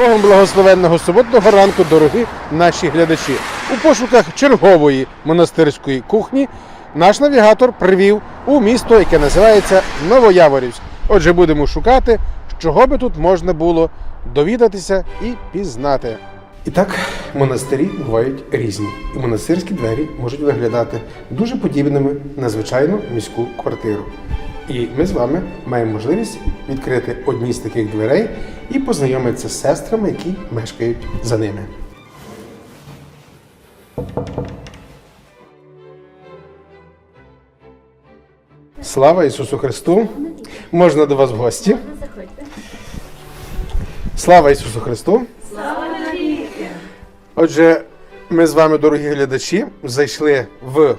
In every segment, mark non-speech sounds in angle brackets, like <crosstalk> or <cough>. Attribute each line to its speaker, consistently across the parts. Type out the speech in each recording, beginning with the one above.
Speaker 1: Богом благословенного суботного ранку, дорогі наші глядачі. У пошуках чергової монастирської кухні наш навігатор привів у місто, яке називається Новояворівськ. Отже, будемо шукати, чого би тут можна було довідатися і пізнати. І так, монастирі бувають різні, і монастирські двері можуть виглядати дуже подібними на звичайну міську квартиру. І ми з вами маємо можливість відкрити одні з таких дверей і познайомитися з сестрами, які мешкають за ними. Слава Ісусу Христу! Можна до вас в гості. Слава Ісусу Христу! Отже, ми з вами, дорогі глядачі, зайшли в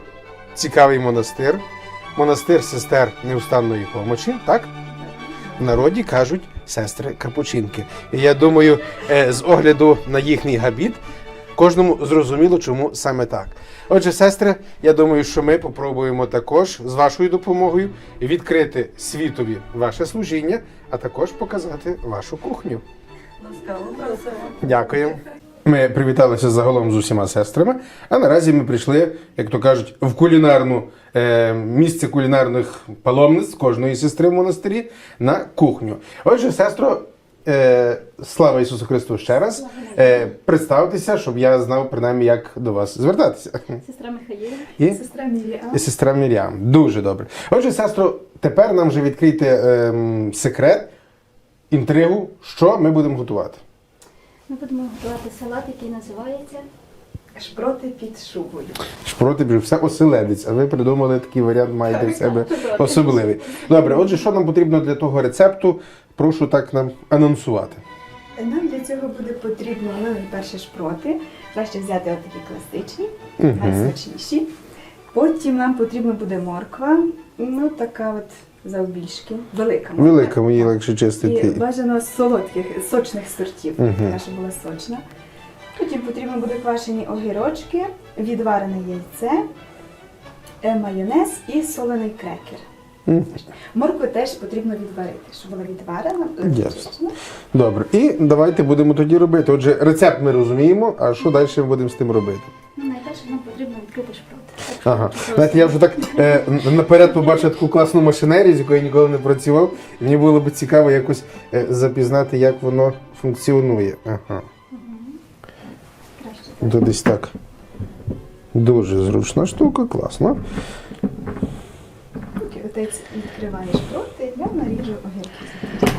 Speaker 1: цікавий монастир. Монастир сестер неустанної помочі, так? В народі кажуть сестри Карпучинки. І я думаю, е, з огляду на їхній габіт, кожному зрозуміло, чому саме так. Отже, сестри, я думаю, що ми попробуємо також з вашою допомогою відкрити світові ваше служіння, а також показати вашу кухню. Дякую. Ми привіталися загалом з усіма сестрами, а наразі ми прийшли, як то кажуть, в кулінарну е, місце кулінарних паломниць кожної сестри в монастирі на кухню. Отже, сестро, е, слава Ісусу Христу ще раз. Е, представтеся, щоб я знав принаймні, як до вас звертатися.
Speaker 2: Сестра Михаїла.
Speaker 1: І?
Speaker 2: Сестра Міріам.
Speaker 1: Сестра Мір'ям. Дуже добре. Отже, сестро, тепер нам вже відкрийте ем, секрет, інтригу, що ми будемо готувати.
Speaker 2: Ми будемо готувати салат, який називається
Speaker 3: Шпроти під шубою.
Speaker 1: Шпроти вже все оселедець, а ви придумали такий варіант, маєте в себе особливий. Добре, отже, що нам потрібно для того рецепту? Прошу так нам анонсувати.
Speaker 3: Нам для цього буде потрібно ну, перші шпроти. Краще взяти отакі класичні, найсмачніші. Потім нам потрібна буде морква, ну така от завбільшки, велика.
Speaker 1: Велика мені легше
Speaker 3: І
Speaker 1: чистити.
Speaker 3: бажано з солодких, сочних сортів,
Speaker 1: Мгм.
Speaker 3: така, щоб була сочна. Потім потрібно буде квашені огірочки, відварене яйце, е, майонез і солений крекер.
Speaker 1: Мгм.
Speaker 3: Моркву теж потрібно відварити, щоб була відварена,
Speaker 1: Ясно.
Speaker 3: очищена.
Speaker 1: Добре, і давайте будемо тоді робити. Отже, рецепт ми розуміємо, а що далі ми будемо з тим робити?
Speaker 2: ну, найперше нам потрібно відкрити.
Speaker 1: Ага. Знаєте, я вже так е, наперед побачив таку класну машинерію, з якою я ніколи не працював. І мені було б цікаво якось е, запізнати, як воно функціонує. Ага.
Speaker 2: краще.
Speaker 1: Десь так. Дуже зручна штука, класно.
Speaker 3: Отець відкриває шпроти, я наріжу огірки.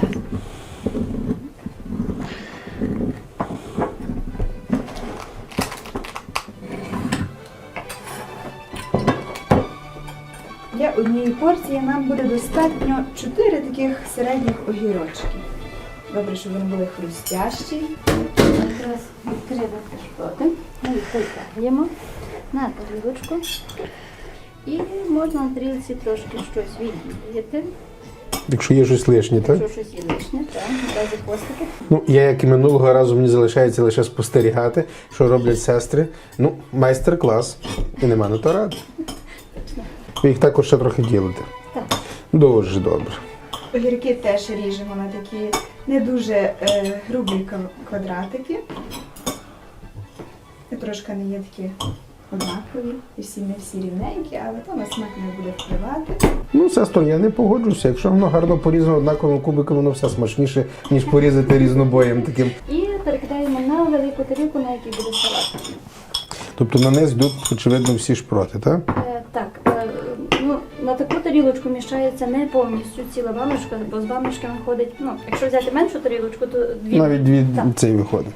Speaker 3: Однієї порції нам буде достатньо 4 таких середніх огірочки. Добре, щоб вони були хрустящі.
Speaker 2: Якраз відкрили шпроти. Ми їх витягуємо на тарілочку. І можна на тарілці трошки щось відділити.
Speaker 1: Якщо є щось лишнє, так?
Speaker 2: Якщо щось є лишнє, так.
Speaker 1: Ну, я, як і минулого разу, мені залишається лише спостерігати, що роблять сестри. Ну, майстер-клас. І нема на то ради. Ви їх також ще трохи ділите.
Speaker 2: Так.
Speaker 1: Дуже добре.
Speaker 3: Огірки теж ріжемо на такі не дуже е, грубі квадратики. І трошки не є такі однакові, і всі не всі рівненькі, але то на смак не буде впливати.
Speaker 1: Ну, сестро, я не погоджуся. Якщо воно гарно порізано однаковим кубиком, воно все смачніше, ніж порізати різнобоєм таким.
Speaker 2: І перекидаємо на велику тарілку, на якій буде салат.
Speaker 1: Тобто на низ йдуть, очевидно, всі шпроти, так?
Speaker 2: Е, Так, на таку тарілочку міщається не повністю ціла баночка, бо з баночки виходить, ну, якщо взяти меншу тарілочку, то дві.
Speaker 1: Навіть дві
Speaker 2: Так.
Speaker 1: цей виходить.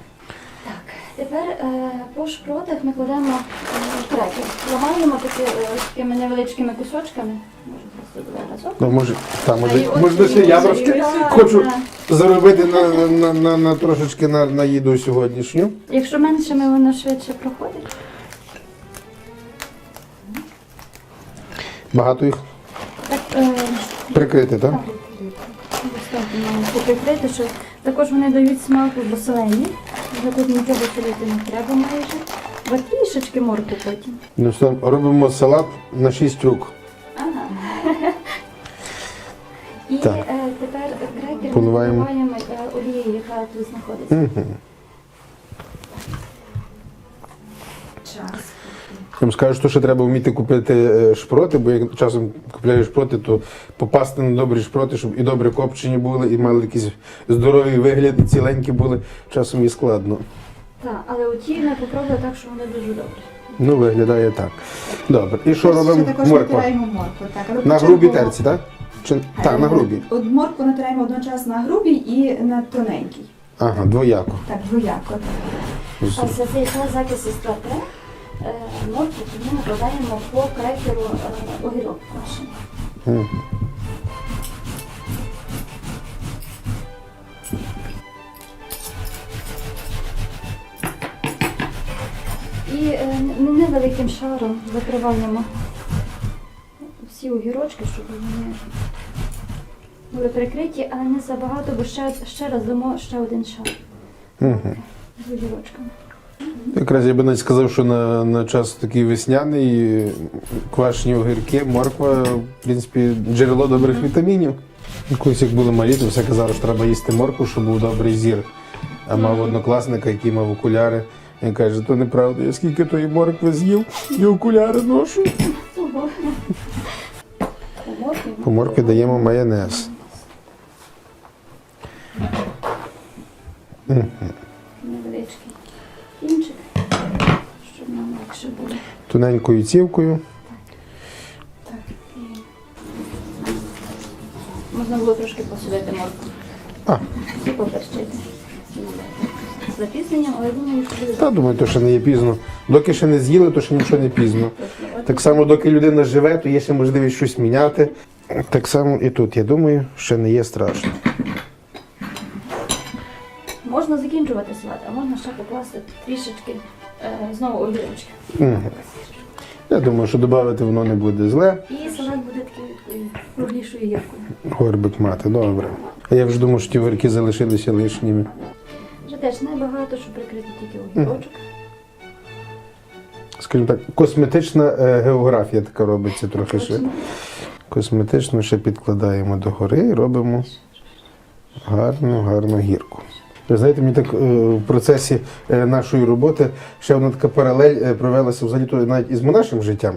Speaker 2: Так, тепер е, по шпротах ми кладемо е, крекер. Ламаємо такі, е, такими невеличкими кусочками. Може, просто два разок.
Speaker 1: Ну, може, та, може,
Speaker 2: Та й от
Speaker 1: я трошки
Speaker 2: так,
Speaker 1: хочу
Speaker 2: так.
Speaker 1: заробити на, на, на, на трошечки на, на їду сьогоднішню.
Speaker 2: Якщо меншими, воно швидше проходить.
Speaker 1: Багато їх
Speaker 2: Так, е,
Speaker 1: прикрити, так?
Speaker 2: Достатньо що також вони дають смаку бо солені. Вже тут нічого солити не треба майже. Бо трішечки морку потім.
Speaker 1: Ну, що, робимо салат на 6 рук.
Speaker 2: Ага. І
Speaker 1: Так.
Speaker 2: е, тепер крекер
Speaker 1: Поливаємо.
Speaker 2: Поливаємо е, олією, яка тут знаходиться.
Speaker 1: Угу.
Speaker 3: Час.
Speaker 1: Я вам скажу, що треба вміти купити е, шпроти, бо як часом купляєш шпроти, то попасти на добрі шпроти, щоб і добре копчені були, і мали якісь здорові вигляди, ціленькі були, часом і складно.
Speaker 2: Так, але оті не попробую так, що вони дуже добрі.
Speaker 1: Ну, виглядає так. Добре. І що робимо?
Speaker 3: Також
Speaker 1: морква.
Speaker 3: натираємо морку. Так, але
Speaker 1: На грубій початку- терці, так? Чи... Е, так, на грубій.
Speaker 3: От моркву натираємо одночасно на грубій і на тоненькій.
Speaker 1: Ага, двояко.
Speaker 3: Так, двояко.
Speaker 2: А за цей час закис із 103 Е, морку, тоді ми додаємо по крекеру е, огірок
Speaker 1: нашим.
Speaker 2: І е, невеликим шаром закриваємо всі огірочки, щоб вони були прикриті, але не забагато, бо ще, ще раз дамо ще один шар. З огірочками.
Speaker 1: Якраз я би навіть сказав, що на, на час такий весняний квашені огірки, морква, в принципі, джерело добрих вітамінів. Колись як були малі, то все казали, що треба їсти моркву, щоб був добрий зір. А мав однокласника, який мав окуляри. Він каже, то неправда, я скільки тої моркви з'їв, і окуляри ношу.
Speaker 2: По моркві
Speaker 1: даємо майонез.
Speaker 2: невеличкий кінчик, щоб нам легше було.
Speaker 1: Тоненькою цівкою.
Speaker 2: Можна було трошки посолити моркву.
Speaker 1: А.
Speaker 2: І поперчити. З запізненням, але думаю, що буде
Speaker 1: Та думаю, то ще не є пізно. Доки ще не з'їли, то ще нічого не пізно. Так само, доки людина живе, то є ще можливість щось міняти. Так само і тут, я думаю, ще не є страшно.
Speaker 2: Можна закінчувати салат, а можна ще покласти трішечки знову огірочки.
Speaker 1: Мгм. Я думаю, що додати воно не буде зле.
Speaker 2: І салат буде такий такою круглішою гіркою.
Speaker 1: Горбик мати, добре. А я вже думав, що ті вирки залишилися лишніми.
Speaker 2: Вже теж небагато, щоб прикрити тільки огірочок.
Speaker 1: Скажімо так, косметична е, географія така робиться трохи ще. Косметично ще підкладаємо догори і робимо гарну, гарну гірку. Ви знаєте, мені так е, в процесі е, нашої роботи ще одна така паралель е, провелася взагалі то навіть із нашим життям.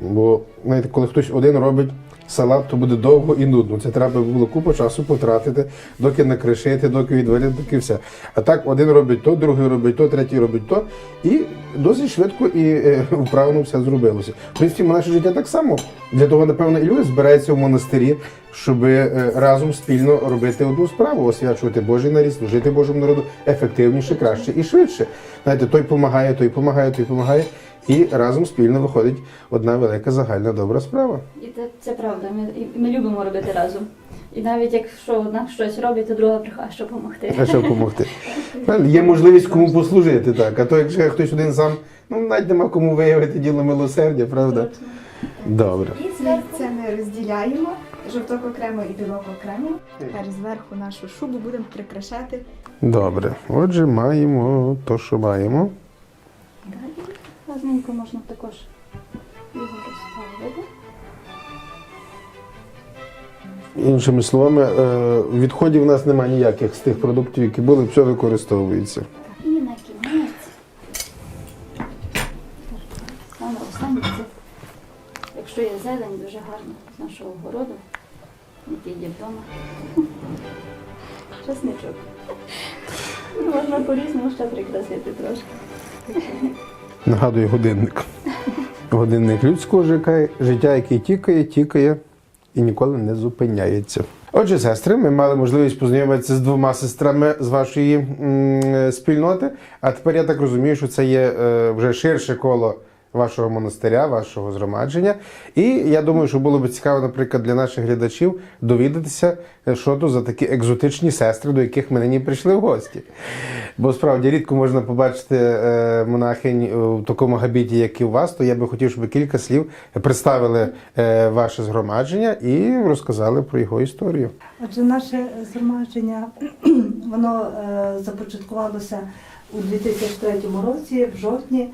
Speaker 1: Бо знаєте, коли хтось один робить салат, то буде довго і нудно. Це треба було купу часу потратити, доки накришити, доки відварити, доки все. А так один робить то, другий робить то, третій робить то. І досить швидко і <laughs> вправно все зробилося. В принципі, наше життя так само. Для того, напевно, і люди збираються в монастирі, щоб е, разом спільно робити одну справу, освячувати Божий нарід, служити Божому народу ефективніше, краще і швидше. Знаєте, той допомагає, той допомагає, той допомагає. І разом спільно виходить одна велика загальна добра справа.
Speaker 2: І це, це правда. Ми, і ми любимо робити разом. І навіть якщо одна щось робить, то друга приходить, щоб допомогти.
Speaker 1: А що допомогти? Є можливість кому послужити, так. А то якщо хтось один сам, ну навіть нема кому виявити діло милосердя, правда? Добре.
Speaker 2: І
Speaker 3: Це ми розділяємо. Жовток окремо і білок окремо. Тепер зверху нашу шубу будемо прикрашати.
Speaker 1: Добре. Отже, маємо то, що маємо.
Speaker 2: далі. Гарненько можна також його розставити.
Speaker 1: Іншими словами, е, відходів у нас немає ніяких з тих продуктів, які були, все використовується.
Speaker 2: І на кінець. Саме останнє це, якщо є зелень, дуже гарно з нашого городу, який є вдома. Чесничок. Ну, Можна по-різному ще прикрасити трошки.
Speaker 1: Нагадую годинник. Годинник людського життя, життя, який тікає, тікає і ніколи не зупиняється. Отже, сестри, ми мали можливість познайомитися з двома сестрами з вашої м, спільноти. А тепер я так розумію, що це є е, вже ширше коло вашого монастиря, вашого згромадження. І я думаю, що було б цікаво, наприклад, для наших глядачів довідатися, е, що то за такі екзотичні сестри, до яких ми нині прийшли в гості. Бо справді рідко можна побачити е, монахинь в такому габіті, як і у вас, то я би хотів, щоб кілька слів представили е, ваше згромадження і розказали про його історію.
Speaker 4: Отже, наше згромадження <clears throat> воно е, започаткувалося у 2003 році, в жовтні,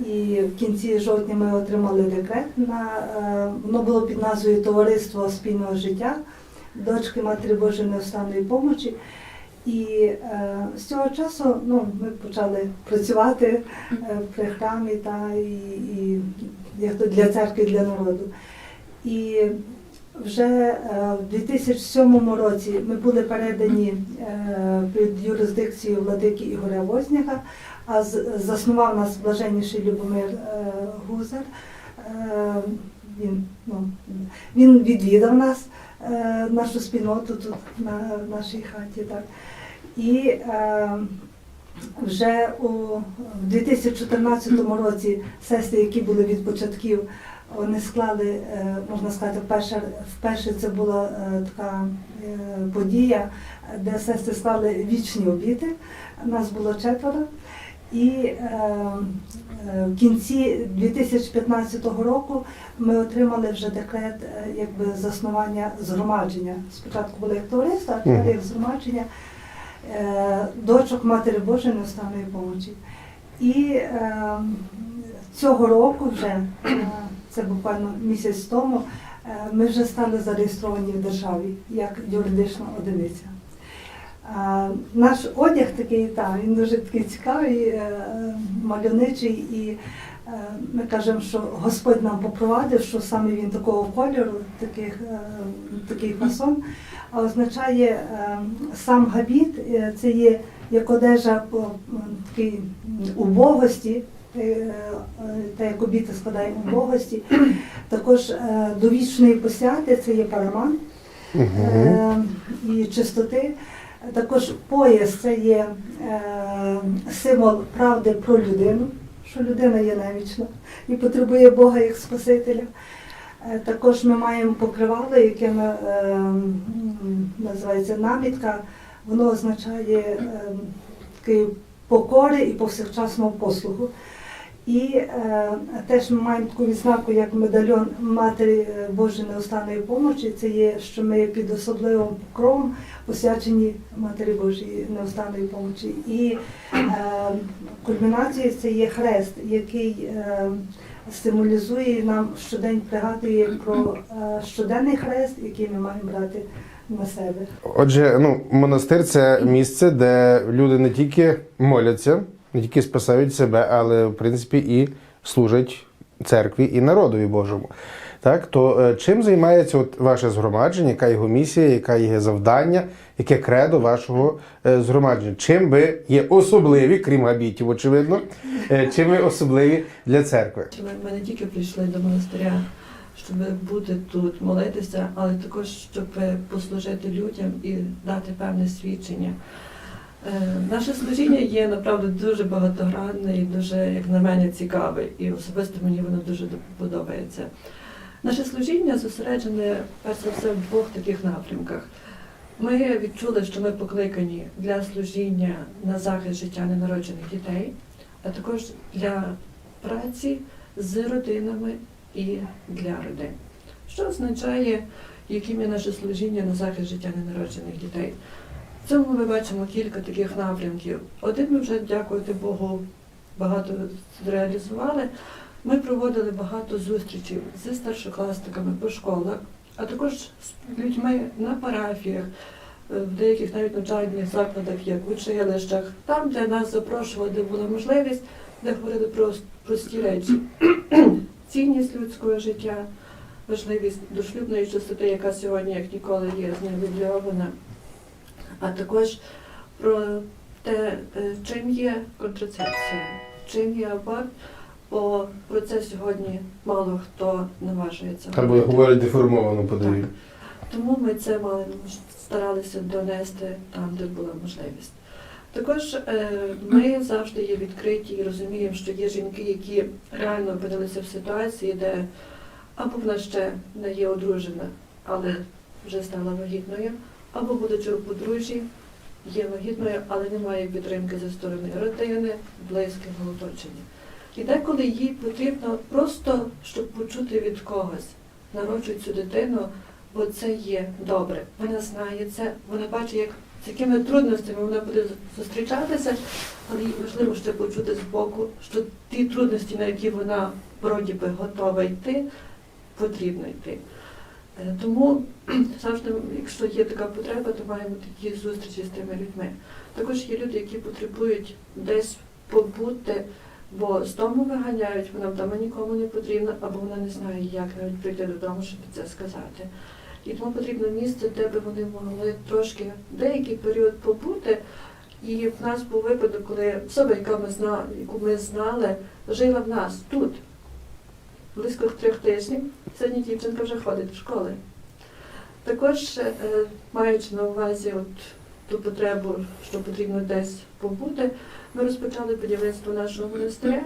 Speaker 4: і в кінці жовтня ми отримали декрет на е, воно було під назвою Товариство спільного життя. дочки Матері Божої Невстанної помочі. І е, з цього часу ну, ми почали працювати е, при храмі та, і, і як то для церкви, для народу. І вже е, в 2007 році ми були передані е, під юрисдикцію владики Ігоря Возняка, а заснував нас блаженніший Любомир е, Гузар. Е, Він, ну, він відвідав нас, е, нашу спільноту тут на нашій хаті. Так. І вже у в 2014 році сестри, які були від початків, вони склали, можна сказати, вперше, вперше це була така подія, де сестри склали вічні обіти. Нас було четверо. І е, е, в кінці 2015 року ми отримали вже декрет е, якби заснування згромадження. Спочатку було як товариство, а тепер як згромадження дочок Матері Божої Невстанної помочі. І цього року вже, це буквально місяць тому, ми вже стали зареєстровані в державі як юридична одиниця. А, Наш одяг такий, та, він дуже такий цікавий, е, мальовничий, і е, ми кажемо, що Господь нам попровадив, що саме він такого кольору, таких, е, такий фасон, а означає сам габіт, це є як одежа такій убогості, та як обіти складає убогості. Також е, до вічної посвяти це є параман е, і чистоти. Також пояс це є е, символ правди про людину, що людина є невічна і потребує Бога як Спасителя. Е, Також ми маємо покривало, яке е, називається намітка. Воно означає такий покори і повсякчасного послугу. І е, теж ми маємо таку відзнаку, як медальйон Матері е, Божої Неостанної помочі. Це є, що ми під особливим покровом посвячені Матері Божої Неостанної помочі. І е, кульмінацією це є хрест, який е, символізує нам щодень пригадує про е, щоденний хрест, який ми маємо брати на себе.
Speaker 1: Отже, ну, монастир це місце, де люди не тільки моляться, не тільки спасають себе, але в принципі і служать церкві і народові Божому. Так, то е, чим займається от ваше згромадження, яка його місія, яка є завдання, яке кредо вашого е, згромадження? Чим ви є особливі, крім габітів, очевидно, е, чим ви особливі для церкви?
Speaker 5: Ми не тільки прийшли до монастиря, щоб бути тут, молитися, але також щоб послужити людям і дати певне свідчення. Е, Наше служіння є направду дуже багатогранне і дуже, як на мене, цікаве, і особисто мені воно дуже подобається. Наше служіння зосереджене перш за все в двох таких напрямках. Ми відчули, що ми покликані для служіння на захист життя ненароджених дітей, а також для праці з родинами і для родин. Що означає, яким є наше служіння на захист життя ненароджених дітей? В цьому ми бачимо кілька таких напрямків. Один ми вже, дякувати Богу, багато зреалізували. Ми проводили багато зустрічей зі старшокласниками по школах, а також з людьми на парафіях, е, в деяких навіть навчальних закладах, як в училищах, там, де нас запрошували, де була можливість, де говорили про прості речі. <clears throat> Цінність людського життя, важливість дошлюбної чистоти, яка сьогодні, як ніколи, є зневідльована, а також про те, е, чим є контрацепція, чим є аборт, бо про це сьогодні мало хто наважується.
Speaker 1: Або говорять деформовано подаю.
Speaker 5: Тому ми це мали старалися донести там, де була можливість. Також е, ми завжди є відкриті і розуміємо, що є жінки, які реально опинилися в ситуації, де або вона ще не є одружена, але вже стала вагітною, або, будучи у подружжі, є вагітною, але немає підтримки зі сторони родини, близького оточення. І деколи їй потрібно просто, щоб почути від когось, народжують цю дитину, бо це є добре. Вона знає це, вона бачить, як з якими трудностями вона буде зустрічатися, але їй важливо ще почути з боку, що ті трудності, на які вона вроді би готова йти, потрібно йти. Е, Тому <clears throat> завжди, якщо є така потреба, то маємо такі зустрічі з тими людьми. Також є люди, які потребують десь побути, бо з дому виганяють, вона вдома нікому не потрібна, або вона не знає, як навіть прийти додому, щоб це сказати. І тому потрібно місце, де би вони могли трошки деякий період побути. І в нас був випадок, коли особа, яка ми знали, яку ми знали, жила в нас тут. Близько трьох тижнів. Сьогодні дівчинка вже ходить в школи. Також, е, маючи на увазі от ту потребу, що потрібно десь побути, ми розпочали будівництво нашого монастиря.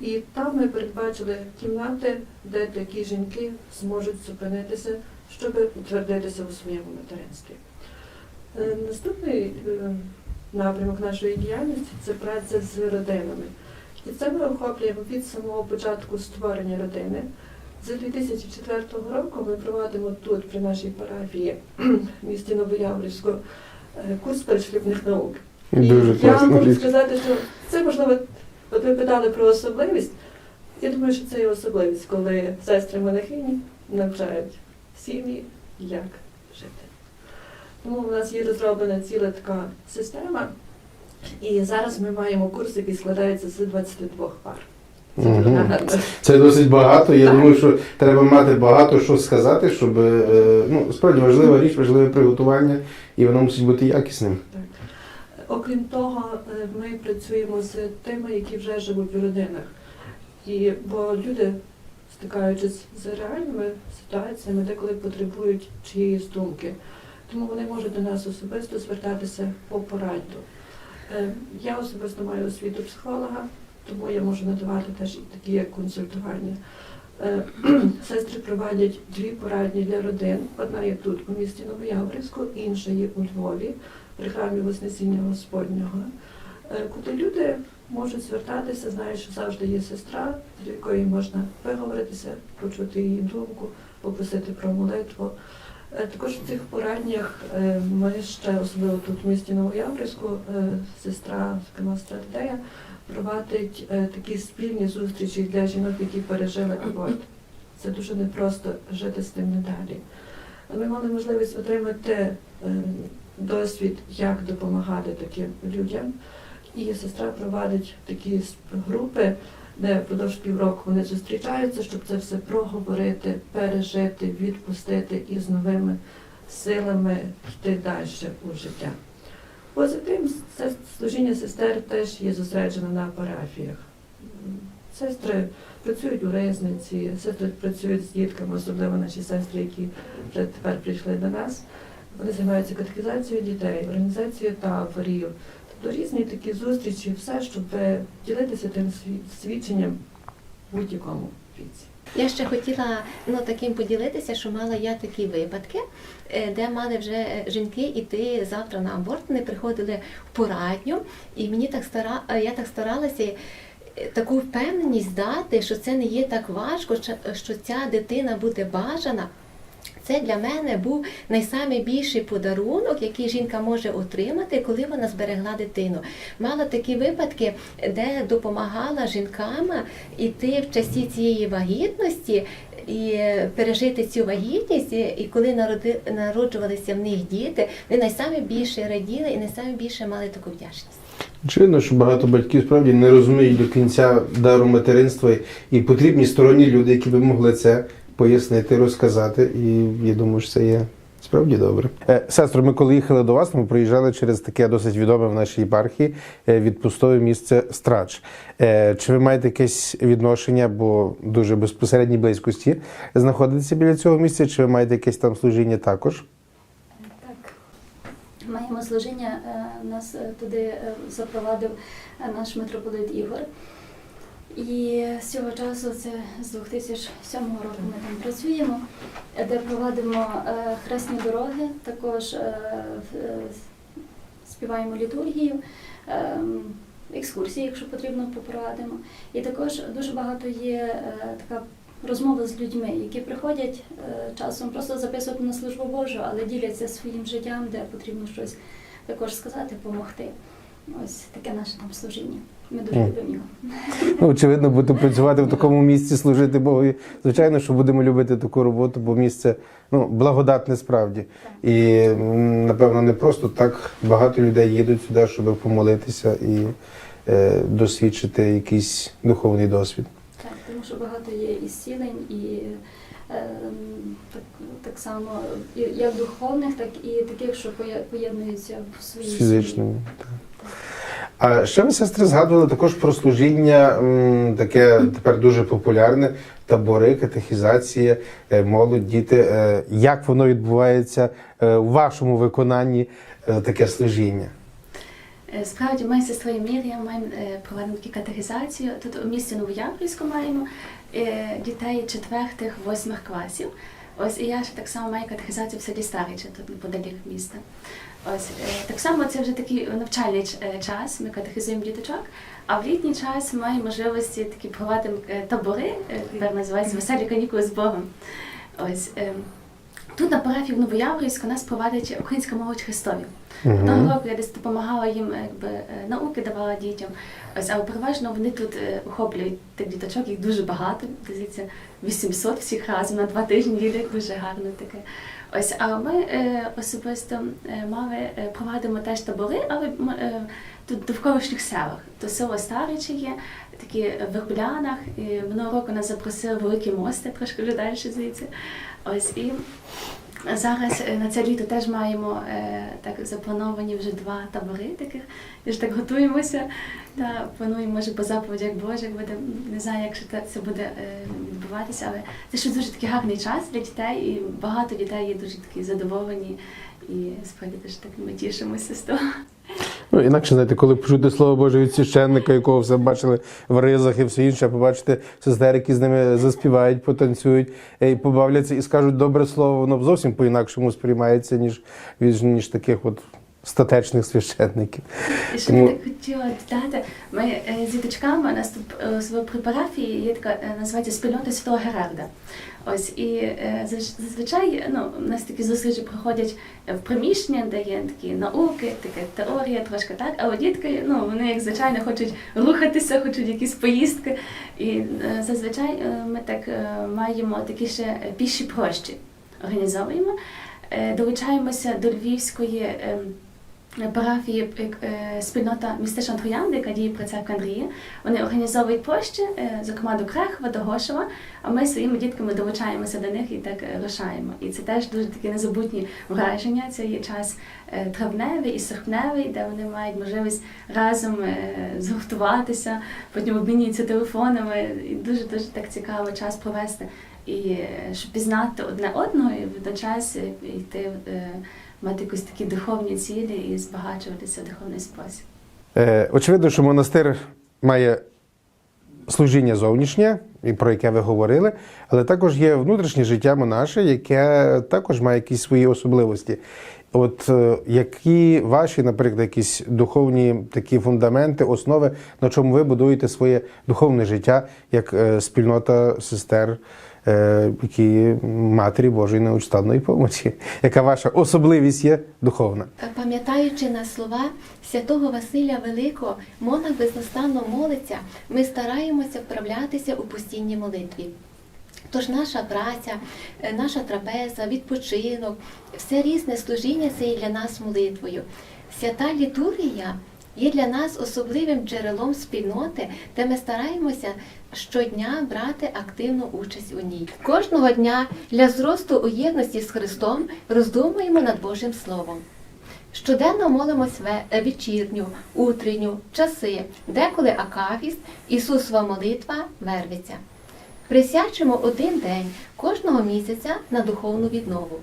Speaker 5: І там ми передбачили кімнати, де такі жінки зможуть зупинитися, щоб утвердитися у своєму материнстві. Е, Наступний е, напрямок нашої діяльності це праця з родинами. І це ми охоплюємо від самого початку створення родини. З 2004 року ми проводимо тут, при нашій парафії, в місті Новояврівську, е, курс перешлюбних наук. І
Speaker 1: Дуже
Speaker 5: я
Speaker 1: класна
Speaker 5: можу сказати, що це можливо, от ви питали про особливість. Я думаю, що це є особливість, коли сестри монахині навчають сім'ї, як жити. Тому в нас є розроблена ціла така система, і зараз ми маємо курс, який складається з 22 пар. Це.
Speaker 1: Це досить багато. Я
Speaker 5: Так.
Speaker 1: думаю, що треба мати багато що сказати, щоб е, ну справді важлива річ, важливе приготування, і воно мусить бути якісним.
Speaker 5: Так. Окрім того, е, ми працюємо з тими, які вже живуть в родинах. І, бо люди, стикаючись з реальними ситуаціями, деколи потребують чиїсь думки. Тому вони можуть до нас особисто звертатися по пораду. Е, Я особисто маю освіту психолога, тому я можу надавати теж і такі як консультування. Е, <clears throat> Сестри проводять дві порадні для родин. Одна є тут, у місті Новояврівську, інша є у Львові, при храмі Вознесіння Господнього, е, куди люди можуть звертатися, знають, що завжди є сестра, до якої можна виговоритися, почути її думку, попросити про молитву. Е, Також в цих пораднях е, ми ще, особливо тут в місті Новояврівську, е, сестра зокрема Стратея, проводить е, такі спільні зустрічі для жінок, які пережили аборт. Це дуже непросто жити з тим надалі. Ми мали можливість отримати досвід, як допомагати таким людям. І сестра проводить такі групи, де впродовж півроку вони зустрічаються, щоб це все проговорити, пережити, відпустити і з новими силами йти далі у життя. Поза тим, це служіння сестер теж є зосереджено на парафіях. Сестри працюють у ризниці, сестри працюють з дітками, особливо наші сестри, які вже тепер прийшли до нас. Вони займаються катехізацією дітей, організацією таборів, тобто різні такі зустрічі, все, щоб ділитися тим свідченням будь-якому віці.
Speaker 6: Я ще хотіла ну, таким поділитися, що мала я такі випадки, е, де мали вже е, жінки йти завтра на аборт, вони приходили в порадню, і мені так стара, е, я так старалася е, таку впевненість дати, що це не є так важко, що ця дитина буде бажана. Це для мене був найбільший подарунок, який жінка може отримати, коли вона зберегла дитину. Мала такі випадки, де допомагала жінкам іти в часі цієї вагітності і пережити цю вагітність. І- коли народи, народжувалися в них діти, вони найсаме раділи і найсаме мали таку вдячність.
Speaker 1: Очевидно, що багато батьків справді не розуміють до кінця дару материнства і потрібні сторонні люди, які би могли це пояснити, розказати. І я думаю, що це є справді добре. Е, Сестро, ми коли їхали до вас, ми проїжджали через таке досить відоме в нашій єпархії е, відпустове місце Страч. Е, Чи ви маєте якесь відношення, бо дуже безпосередній близькості знаходитеся біля цього місця? Чи ви маєте якесь там служіння також?
Speaker 2: Так, маємо служіння. Нас туди запровадив наш митрополит Ігор. І з цього часу, це з 2007 року ми там працюємо, е, де проводимо е, хресні дороги, також е, співаємо літургію, е, екскурсії, якщо потрібно, попровадимо. І також дуже багато є така розмови з людьми, які приходять часом просто записувати на службу Божу, але діляться своїм життям, де потрібно щось також сказати, допомогти. Ось таке наше там служіння. Ми дуже любимо його.
Speaker 1: Ну, очевидно, бути працювати в такому місці, служити Богу. Звичайно, що будемо любити таку роботу, бо місце ну, благодатне справді. І напевно не просто так багато людей їдуть сюди, щоб помолитися і е, досвідчити якийсь духовний досвід.
Speaker 2: Так, тому що багато є і зцілень, і е, так, так само і- як духовних, так і таких, що поє- поєднуються в своїй
Speaker 1: з фізичними. Так. А ще ви, сестри, згадували також про служіння, таке тепер дуже популярне, табори, катехізація, е, молодь, діти. Е, Як воно відбувається е, у вашому виконанні таке служіння?
Speaker 7: Справді, ми з сестрою Мір'ям маємо проведемо таку категізацію. Тут у місті Новояврівську маємо дітей четвертих, восьмих класів. Ось і я ще так само маю катехізацію в селі Старича, тут неподалік міста. Ось е, так само це вже такий навчальний е, час. Ми катехізуємо діточок. А в літній час маємо можливості такі проводимо е, табори, тепер називається веселі канікули з Богом. Ось е, тут на парафії в Новояврівську нас проводить українська молодь Христові. Одного року я десь допомагала їм, якби е, науки давала дітям. Ось, але переважно вони тут е, охоплюють тих діточок, їх дуже багато, здається, 800 всіх разом на два тижні їдуть, дуже гарно таке. Ось, а ми е, особисто е, мали е, проводимо теж табори, але е, тут довколишніх селах. То село Старичі є, такі в Верблянах. Минулого року нас запросили Великі Мости, трошки вже далі звідси. Ось і Зараз е, на це літо теж маємо е, так заплановані вже два табори таких. І ж так готуємося. Та плануємо, може, по заповідях Божих буде. Не знаю, як ще це буде е, відбуватися, але це ще дуже такий гарний час для дітей, і багато дітей є дуже такі задоволені. І справді теж так ми тішимося з того.
Speaker 1: Ну, інакше, знаєте, коли почути слово Боже від священника, якого все бачили в ризах і все інше, побачите сестер, які з ними заспівають, потанцюють, е, і побавляться і скажуть добре слово, воно зовсім по-інакшому сприймається, ніж, ніж, ніж таких от статечних священників.
Speaker 7: І що
Speaker 1: Тому-
Speaker 7: я так хотіла додати, ми е, з діточками, у нас тут е, в при парафії є така, називається спільнота Святого Герарда. Ось і е, зазвичай ну, у нас такі зустрічі проходять в приміщення, де є такі науки, така теорія, трошки так. Але дітки, ну вони як звичайно хочуть рухатися, хочуть якісь поїздки. І е, зазвичай е, ми так е, маємо такі ще е, піші прощі організовуємо. Е, Долучаємося до Львівської. Парафії е, спільнота містечна Троянди, яка діє при церкві Андрії. Вони організовують площі, е, зокрема до Крехова, до Гошева. А ми своїми дітками долучаємося до них і так е, рушаємо. І це теж дуже такі незабутні враження. Це є час е, травневий і серпневий, де вони мають можливість разом е, згуртуватися, потім обмінюються телефонами. І дуже дуже так цікаво час провести. І е, щоб пізнати одне одного і водночас е, йти. е, мати якісь такі духовні цілі і збагачуватися в духовний спосіб.
Speaker 1: Е, очевидно, що монастир має служіння зовнішнє, про яке ви говорили, але також є внутрішнє життя монаше, яке також має якісь свої особливості. От е, які ваші, наприклад, якісь духовні такі фундаменти, основи, на чому ви будуєте своє духовне життя як е, спільнота сестер, які матері Божої неустанної помочі? Яка ваша особливість є духовна?
Speaker 6: Пам'ятаючи на слова святого Василя Великого, монах безнастанно молиться, ми стараємося вправлятися у постійній молитві. Тож наша праця, е, наша трапеза, відпочинок, все різне служіння це є для нас молитвою. Свята літургія є для нас особливим джерелом спільноти, де ми стараємося щодня брати активну участь у ній. Кожного дня для зросту у єдності з Христом роздумуємо над Божим Словом. Щоденно молимось вечірню, утренню, часи, деколи акафіст, Ісусова молитва, вервиця. Присячимо один день кожного місяця на духовну віднову.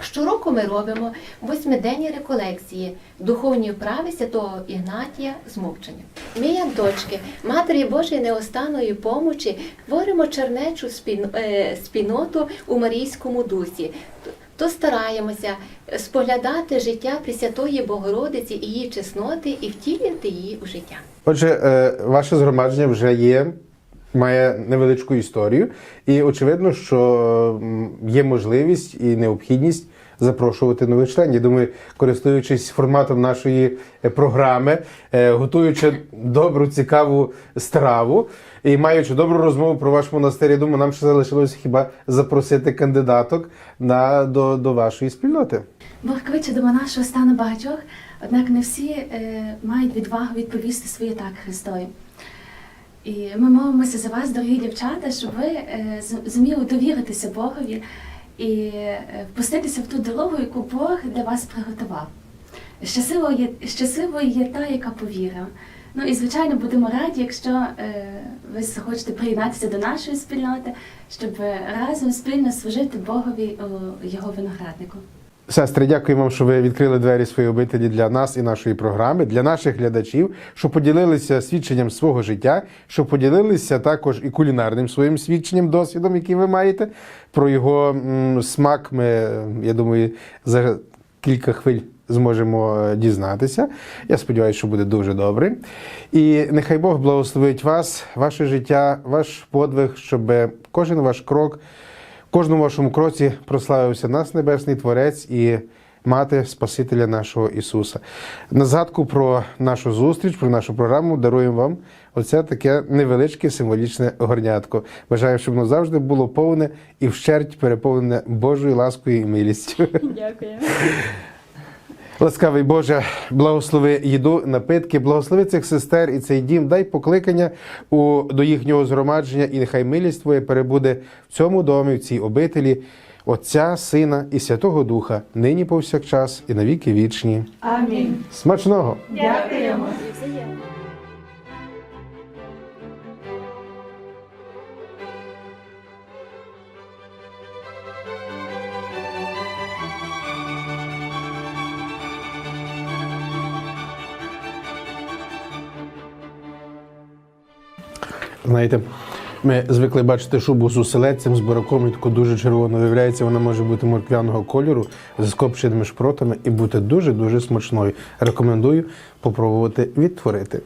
Speaker 6: Щороку ми робимо восьмиденні реколекції, духовні вправи святого Ігнатія з мовчання. Як дочки, Матері Божої неостанної помочі, творимо чернечу е, спільноту у Марійському дусі. То стараємося споглядати життя Пресвятої Богородиці і її чесноти і втілювати її у життя.
Speaker 1: Отже, е, ваше згромадження вже є, має невеличку історію, і очевидно, що є можливість і необхідність запрошувати нових членів. Думаю, користуючись форматом нашої е, програми, е, готуючи добру, цікаву страву і маючи добру розмову про ваш монастир, я думаю, нам ще залишилося хіба запросити кандидаток на, до, до вашої спільноти.
Speaker 7: Бог до монашого стану багатьох, однак не всі е, мають відвагу відповісти своє так Христові. І ми молимося за вас, дорогі дівчата, щоб ви е, зуміли довіритися Богові і е, впуститися в ту дорогу, яку Бог для вас приготував. Щасливою є, є та, яка повірила. Ну і звичайно будемо раді, якщо е, ви захочете приєднатися до нашої спільноти, щоб разом спільно служити Богові у його винограднику.
Speaker 1: Сестри, дякую вам, що ви відкрили двері своєї обителі для нас і нашої програми, для наших глядачів, що поділилися свідченням свого життя, що поділилися також і кулінарним своїм свідченням, досвідом, який ви маєте. Про його смак ми, я думаю, за кілька хвиль зможемо е, дізнатися. Я сподіваюся, що буде дуже добре. І нехай Бог благословить вас, ваше життя, ваш подвиг, щоб кожен ваш крок. Кожному вашому кроці прославився нас, Небесний Творець і мати Спасителя нашого Ісуса. На згадку про нашу зустріч, про нашу програму даруємо вам оце таке невеличке символічне горнятко. Бажаю, щоб воно завжди було повне і вщерть переповнене Божою ласкою і милістю.
Speaker 2: Дякую.
Speaker 1: Ласкавий Боже, благослови їду, напитки, благослови цих сестер і цей дім, дай покликання у, до їхнього згромадження, і нехай милість Твоє перебуде в цьому домі, в цій обителі, Отця, Сина і Святого Духа, нині повсякчас і навіки вічні.
Speaker 3: Амінь.
Speaker 1: Смачного!
Speaker 3: Дякуємо.
Speaker 1: Знаєте, ми звикли бачити шубу з уселедцем, з бураком, і таку дуже червоно виявляється, вона може бути морквяного кольору з скопченими шпротами і бути дуже-дуже смачною. Рекомендую попробувати відтворити.